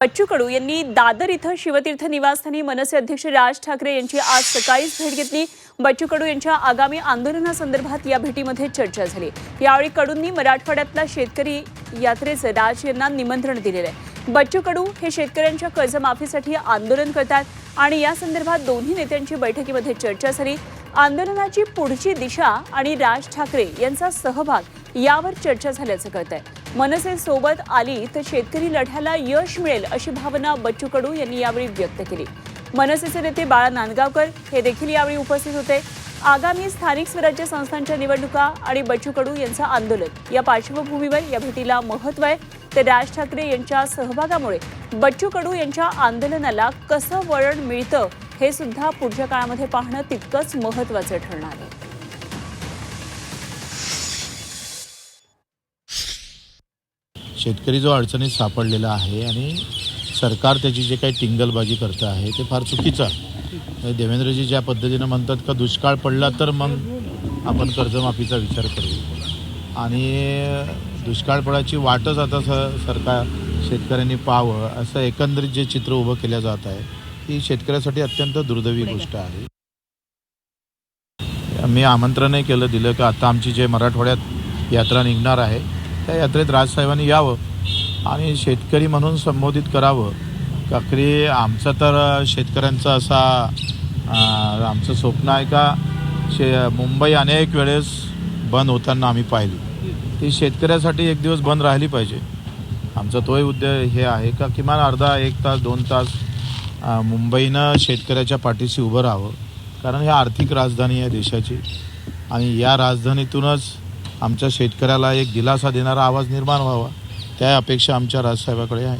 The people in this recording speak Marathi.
बच्चू कडू यांनी दादर इथं शिवतीर्थ निवासस्थानी मनसे अध्यक्ष राज ठाकरे यांची आज सकाळीच भेट घेतली. बच्चू कडू यांच्या आगामी आंदोलनासंदर्भात या भेटीमध्ये चर्चा झाली. यावेळी कडूंनी मराठवाड्यातल्या शेतकरी यात्रेचं राज यांना निमंत्रण दिलेलं आहे. बच्चू कडू हे शेतकऱ्यांच्या कर्जमाफीसाठी आंदोलन करतात आणि या संदर्भात दोन्ही नेत्यांची बैठकीमध्ये चर्चा झाली. आंदोलनाची पुढची दिशा आणि राज ठाकरे यांचा सहभाग यावर चर्चा झाल्याचं कळत आहे मनसे सोबत आली तर शेतकरी लढ्याला यश मिळेल अशी भावना बच्चू कडू यांनी यावेळी व्यक्त केली. मनसेचे नेते बाळा नांदगावकर हे देखील यावेळी उपस्थित होते. आगामी स्थानिक स्वराज्य संस्थांच्या निवडणुका आणि बच्चू कडू यांचं आंदोलन या पार्श्वभूमीवर या भेटीला महत्त्व आहे. तर राज ठाकरे यांच्या सहभागामुळे बच्चू कडू यांच्या आंदोलनाला कसं वळण मिळतं हे सुद्धा पुढच्या काळामध्ये पाहणं तितकंच महत्वाचं ठरणार आहे. शेतकरी जो अडचणीत सापडलेला आहे आणि सरकार त्याची जे काही टिंगलबाजी करतं आहे ते फार चुकीचं आहे. देवेंद्रजी ज्या पद्धतीनं म्हणतात का दुष्काळ पडला तर मग आपण कर्जमाफीचा विचार करू. आणि दुष्काळ पडायची वाटच आता स सरकार शेतकऱ्यांनी पाहावं असं एकंदरीत जे चित्र उभं केलं जात आहे ही शेतकऱ्यासाठी अत्यंत दुर्दैवी गोष्ट आहे. मी आमंत्रणही केलं दिलं की आता आमची जे मराठवाड्यात यात्रा निघणार आहे त्या यात्रेत राजसाहेबांनी यावं आणि शेतकरी म्हणून संबोधित करावं. काकरी आमचं तर शेतकऱ्यांचं असा आमचं स्वप्न आहे का शे मुंबई अनेक वेळेस बंद होताना आम्ही पाहिली. ती शेतकऱ्यासाठी एक दिवस बंद राहिली पाहिजे. आमचा तोही उद्योग हे आहे का किमान अर्धा एक तास दोन तास मुंबईनं शेतकऱ्याच्या पाठीशी उभं राहावं. कारण ही आर्थिक राजधानी आहे देशाची. आणि या राजधानीतूनच आमच्या शेतकऱ्याला एक दिलासा देणारा आवाज निर्माण व्हावा. त्या अपेक्षा आमच्या राजसाहेबाकडे आहे.